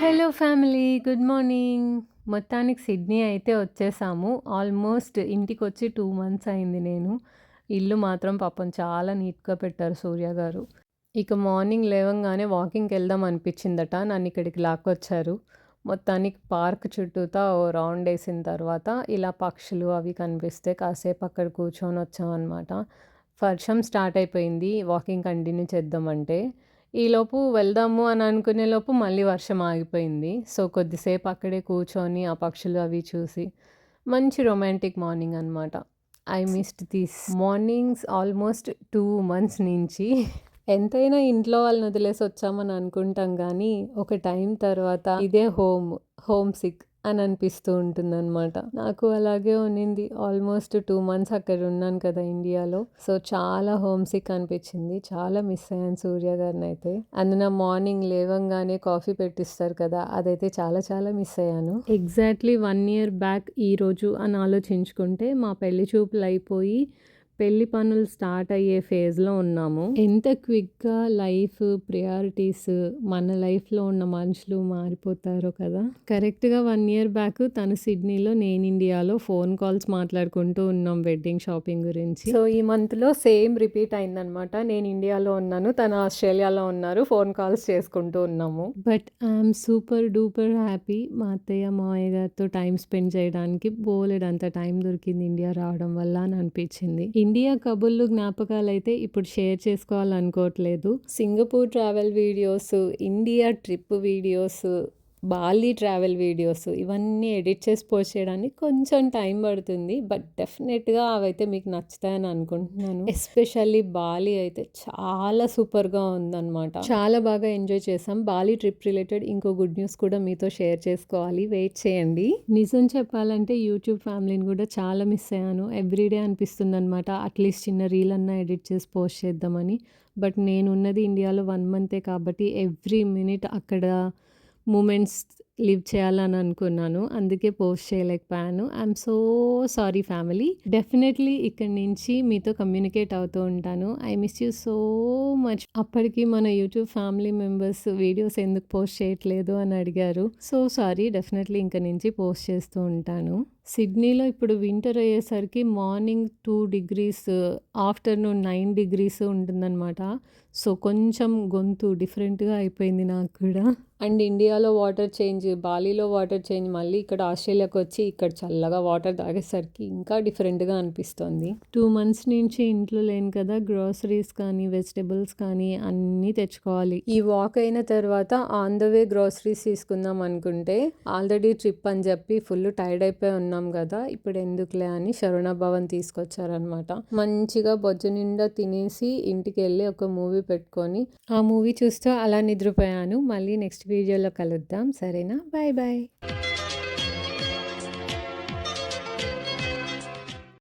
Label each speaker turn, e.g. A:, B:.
A: Hello family good morning. మొత్తానికి Sydney అయితే వచ్చేసాము. ఆల్మోస్ట్ ఇంటికి వచ్చి టూ మంత్స్ అయింది నేను. ఇల్లు మాత్రం పాపం చాలా నీట్గా పెట్టారు సూర్య గారు. ఇక మార్నింగ్ లేవంగానే వాకింగ్కి వెళ్దాం అనిపించిందట. నన్ను ఇక్కడికి లాక్కొచ్చారు. మొత్తానికి పార్క్ చుట్టూతా ఓ రౌండ్ వేసిన తర్వాత ఇలా పక్షులు అవి కనిపిస్తే కాసేపు అక్కడ కూర్చొని వచ్చామన్నమాట. వర్షం స్టార్ట్ అయిపోయింది. వాకింగ్ కంటిన్యూ చేద్దామంటే ఈలోపు వెళ్దాము అని అనుకునే లోపు మళ్ళీ వర్షం ఆగిపోయింది. సో కొద్దిసేపు అక్కడే కూర్చొని ఆ పక్షులు అవి చూసి మంచి రొమాంటిక్ మార్నింగ్ అనమాట I missed this mornings almost two months నుంచి. ఎంతైనా ఇంట్లో వాళ్ళని వదిలేసి వచ్చామని అనుకుంటాం కానీ ఒక టైం తర్వాత ఇదే హోమ్ హోమ్ సిక్. అని అనిపిస్తూ ఉంటుంది అనమాట నాకు అలాగే ఉన్నింది. ఆల్మోస్ట్ టూ మంత్స్ అక్కడ ఉన్నాను కదా ఇండియాలో. సో చాలా హోమ్ సిక్ అనిపించింది. చాలా మిస్ అయ్యాను సూర్య గారిని అయితే అందున మార్నింగ్ లేవంగానే కాఫీ పెట్టిస్తారు కదా అదైతే చాలా చాలా మిస్ అయ్యాను. ఎగ్జాక్ట్లీ వన్ ఇయర్ బ్యాక్ ఈ రోజు అని ఆలోచించుకుంటే మా పెళ్ళి చూపులు అయిపోయి పెళ్ళి పనులు స్టార్ట్ అయ్యే ఫేజ్లో ఉన్నాము. ఎంత క్విక్గా లైఫ్ ప్రియారిటీస్ మన లైఫ్లో ఉన్న మనుషులు మారిపోతారో కదా. కరెక్ట్గా వన్ ఇయర్ బ్యాక్ తను సిడ్నీలో నేను ఇండియాలో ఫోన్ కాల్స్ మాట్లాడుకుంటూ ఉన్నాం వెడ్డింగ్ షాపింగ్ గురించి. సో ఈ మంత్లో సేమ్ రిపీట్ అయిందనమాట నేను ఇండియాలో ఉన్నాను తను ఆస్ట్రేలియాలో ఉన్నారు ఫోన్ కాల్స్ చేసుకుంటూ ఉన్నాము. But I'm super duper happy. మా అత్తయ్య మావయ్య గారితో టైం స్పెండ్ చేయడానికి బోలెడంత టైం దొరికింది ఇండియా రావడం వల్ల అని అనిపించింది. ఇండియా కబుర్లు జ్ఞాపకాలు అయితే ఇప్పుడు share చేసుకోవాలనుకోవట్లేదు. Singapore travel videos India trip videos Bali travel videos ఇవన్నీ ఎడిట్ చేసి పోస్ట్ చేయడానికి కొంచెం టైం పడుతుంది. బట్ డెఫినెట్గా అవైతే మీకు నచ్చుతాయని అనుకుంటున్నాను. ఎస్పెషల్లీ బాలీ అయితే చాలా సూపర్గా ఉందన్నమాట. చాలా బాగా ఎంజాయ్ చేసాం బాలీ ట్రిప్ రిలేటెడ్ ఇంకో గుడ్ న్యూస్ కూడా మీతో షేర్ చేసుకోవాలి. వెయిట్ చేయండి. నిజం చెప్పాలంటే యూట్యూబ్ ఫ్యామిలీని కూడా చాలా మిస్ అయ్యాను. ఎవ్రీడే అనిపిస్తుంది అనమాట అట్లీస్ట్ చిన్న రీల్ అన్నా ఎడిట్ చేసి పోస్ట్ చేద్దామని. బట్ నేను ఉన్నది ఇండియాలో వన్ మంతే కాబట్టి ఎవ్రీ మినిట్ అక్కడ moments లివ్ చేయాలని అనుకున్నాను. అందుకే పోస్ట్ చేయలేకపోయాను. I'm so sorry family definitely ఇక్కడి నుంచి మీతో కమ్యూనికేట్ అవుతూ ఉంటాను. I miss you so much అప్పటికి మన యూట్యూబ్ ఫ్యామిలీ మెంబర్స్ వీడియోస్ ఎందుకు పోస్ట్ చేయట్లేదు అని అడిగారు. సో సారీ డెఫినెట్లీ ఇంక నుంచి పోస్ట్ చేస్తూ ఉంటాను. సిడ్నీలో ఇప్పుడు వింటర్ అయ్యేసరికి morning two degrees afternoon nine degrees ఉంటుందన్నమాట. సో కొంచెం గొంతు డిఫరెంట్గా అయిపోయింది నాకు కూడా. అండ్ ఇండియాలో వాటర్ చేంజ్ బాలీలో వాటర్ చేంజ్ మళ్ళీ ఇక్కడ ఆస్ట్రేలియాకి వచ్చి ఇక్కడ చల్లగా వాటర్ తాగేసరికి ఇంకా డిఫరెంట్గా అనిపిస్తుంది. టూ మంత్స్ నుంచి ఇంట్లో లేను కదా గ్రోసరీస్ కానీ వెజిటేబుల్స్ కానీ అన్నీ తెచ్చుకోవాలి. ఈ వాక్ అయిన తర్వాత ఆన్ ద వే గ్రోసరీస్ తీసుకుందాం అనుకుంటే ఆల్రెడీ ట్రిప్ అని చెప్పి ఫుల్ టైర్డ్ అయిపోయి ఉన్నాం కదా ఇప్పుడు ఎందుకులే అని శరణ భవన్ తీసుకొచ్చారనమాట మంచిగా బొజ్జ నిండా తినేసి ఇంటికి వెళ్ళి ఒక మూవీ పెట్టుకొని ఆ మూవీ చూస్తూ అలా నిద్రపోయాను. మళ్ళీ నెక్స్ట్ వీడియోలో కలుద్దాం. సరేనా? bye bye.